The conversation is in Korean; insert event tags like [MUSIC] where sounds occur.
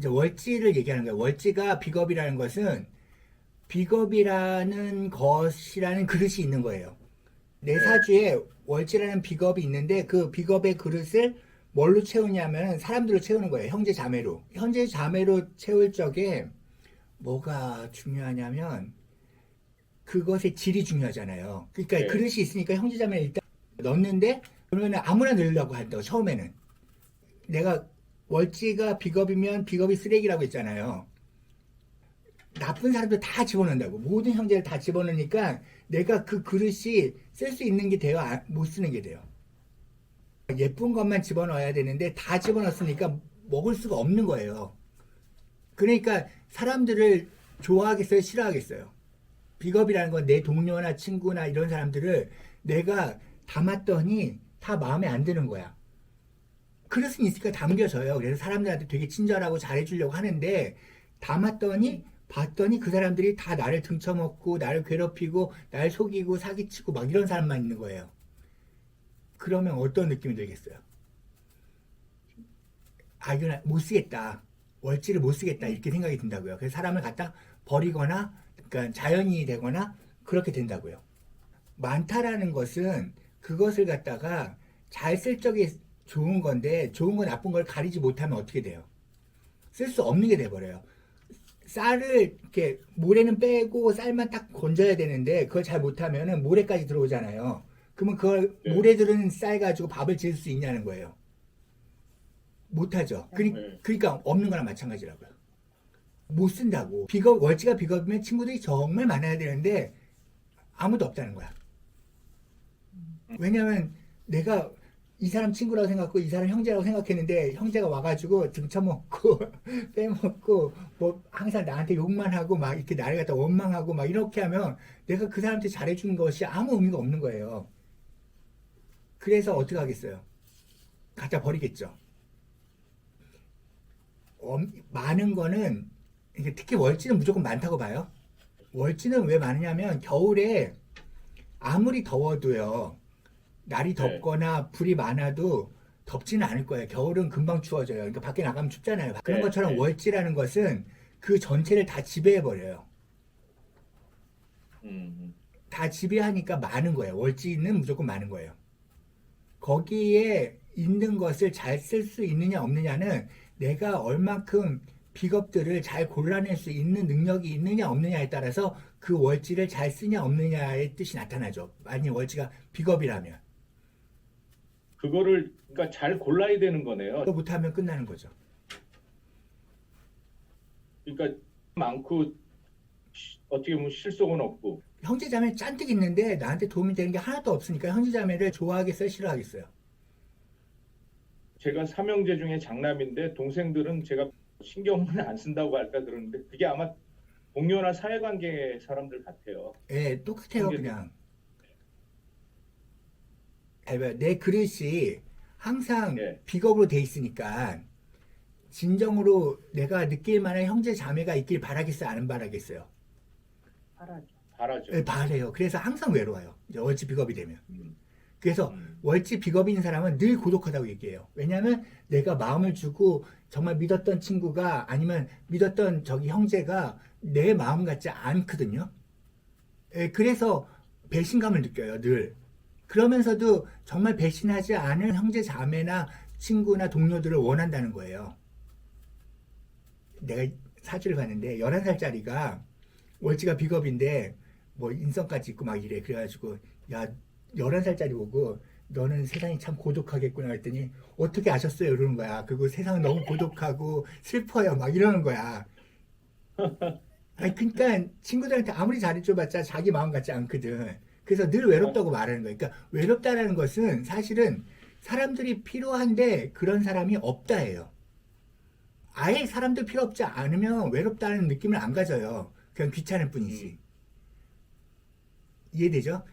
이제 월지를 얘기하는 거예요. 월지가 비겁이라는 것은 비겁이라는 것이라는 그릇이 있는 거예요. 내 네. 사주에 월지라는 비겁이 있는데 그 비겁의 그릇을 뭘로 채우냐면 사람들로 채우는 거예요. 형제 자매로. 형제 자매로 채울 적에 뭐가 중요하냐면 그것의 질이 중요하잖아요. 그러니까 네. 그릇이 있으니까 형제 자매를 일단 넣는데 그러면 아무나 넣으려고 한다고 처음에는. 내가 월지가 비겁이면 비겁이 쓰레기라고 했잖아요. 나쁜 사람들 다 집어넣는다고. 모든 형제를 다 집어넣으니까 내가 그 그릇이 쓸 수 있는 게 돼요? 아, 못 쓰는 게 돼요? 예쁜 것만 집어넣어야 되는데 다 집어넣었으니까 먹을 수가 없는 거예요. 그러니까 사람들을 좋아하겠어요? 싫어하겠어요? 비겁이라는 건 내 동료나 친구나 이런 사람들을 내가 담았더니 다 마음에 안 드는 거야. 그릇은 있으니까 담겨져요. 그래서 사람들한테 되게 친절하고 잘해주려고 하는데 담았더니 봤더니 그 사람들이 다 나를 등쳐먹고 나를 괴롭히고 날 속이고 사기치고 막 이런 사람만 있는 거예요. 그러면 어떤 느낌이 들겠어요? 아 이건 못 쓰겠다. 월지를 못 쓰겠다 이렇게 생각이 든다고요. 그래서 사람을 갖다 버리거나 그러니까 자연이 되거나 그렇게 된다고요. 많다라는 것은 그것을 갖다가 잘 쓸 적에 좋은 건데 좋은 거 나쁜 걸 가리지 못하면 어떻게 돼요? 쓸 수 없는 게 돼버려요. 쌀을 이렇게 모래는 빼고 쌀만 딱 건져야 되는데 그걸 잘 못하면은 모래까지 들어오잖아요. 그러면 그걸 네. 모래 들은 쌀 가지고 밥을 지을 수 있냐는 거예요. 못하죠. 그니, 네. 그러니까 없는 거랑 마찬가지라고요. 못 쓴다고. 비겁 월지가 비겁이면 친구들이 정말 많아야 되는데 아무도 없다는 거야. 왜냐면 내가 이 사람 친구라고 생각하고 이 사람 형제라고 생각했는데 형제가 와가지고 등쳐먹고 [LAUGHS] 빼먹고 뭐 항상 나한테 욕만 하고 막 이렇게 나를 갖다 원망하고 막 이렇게 하면 내가 그 사람한테 잘해주는 것이 아무 의미가 없는 거예요. 그래서 어떻게 하겠어요? 갖다 버리겠죠. 엄- 많은 거는 특히 월지는 무조건 많다고 봐요. 월지는 왜 많으냐면 겨울에 아무리 더워도요. 날이 네. 덥거나 불이 많아도 덥지는 않을 거예요. 겨울은 금방 추워져요. 그러니까 밖에 나가면 춥잖아요. 그런 네, 것처럼 네. 월지라는 것은 그 전체를 다 지배해 버려요. 음, 다 지배하니까 많은 거예요. 월지는 무조건 많은 거예요. 거기에 있는 것을 잘 쓸 수 있느냐 없느냐는 내가 얼만큼 비겁들을 잘 골라낼 수 있는 능력이 있느냐 없느냐에 따라서 그 월지를 잘 쓰냐 없느냐의 뜻이 나타나죠. 만약 월지가 비겁이라면 그거를 그러니까 잘 골라야 되는 거네요. 그거 못하면 끝나는 거죠. 그러니까 많고 시- 어떻게 보면 실속은 없고 형제자매 짠뜩 있는데 나한테 도움이 되는 게 하나도 없으니까 형제자매를 좋아하겠어요, 싫어하겠어요? 제가 삼형제 중에 장남인데 동생들은 제가 신경을 안 쓴다고 할까 그러는데 그게 아마 동료나 사회관계 사람들 같아요. 예, 똑같아요. 그냥. 내 그릇이 항상 예. 비겁으로 돼 있으니까 진정으로 내가 느낄 만한 형제 자매가 있길 바라겠어요, 안 바라겠어요? 바라죠. 바라죠. 예, 바래요. 그래서 항상 외로워요. 이제 월지 비겁이 되면. 음, 그래서 음. 월지 비겁인 사람은 늘 고독하다고 얘기해요. 왜냐하면 내가 마음을 주고 정말 믿었던 친구가 아니면 믿었던 저기 형제가 내 마음 같지 않거든요. 예, 그래서 배신감을 느껴요, 늘. 그러면서도 정말 배신하지 않은 형제 자매나 친구나 동료들을 원한다는 거예요. 내가 사주를 봤는데 11살짜리가 월지가 비겁인데 뭐 인성까지 있고 막 이래. 그래가지고 야 11살짜리 보고 너는 세상이 참 고독하겠구나 했더니 어떻게 아셨어요? 이러는 거야. 그리고 세상은 너무 고독하고 [LAUGHS] 슬퍼요. 막 이러는 거야. 아니, 그러니까 친구들한테 아무리 잘해줘봤자 자기 마음 같지 않거든. 그래서 늘 외롭다고 말하는 거야. 그러니까 외롭다라는 것은 사실은 사람들이 필요한데 그런 사람이 없다예요. 아예 사람들 필요 없지 않으면 외롭다는 느낌을 안 가져요. 그냥 귀찮을 뿐이지. 이해되죠?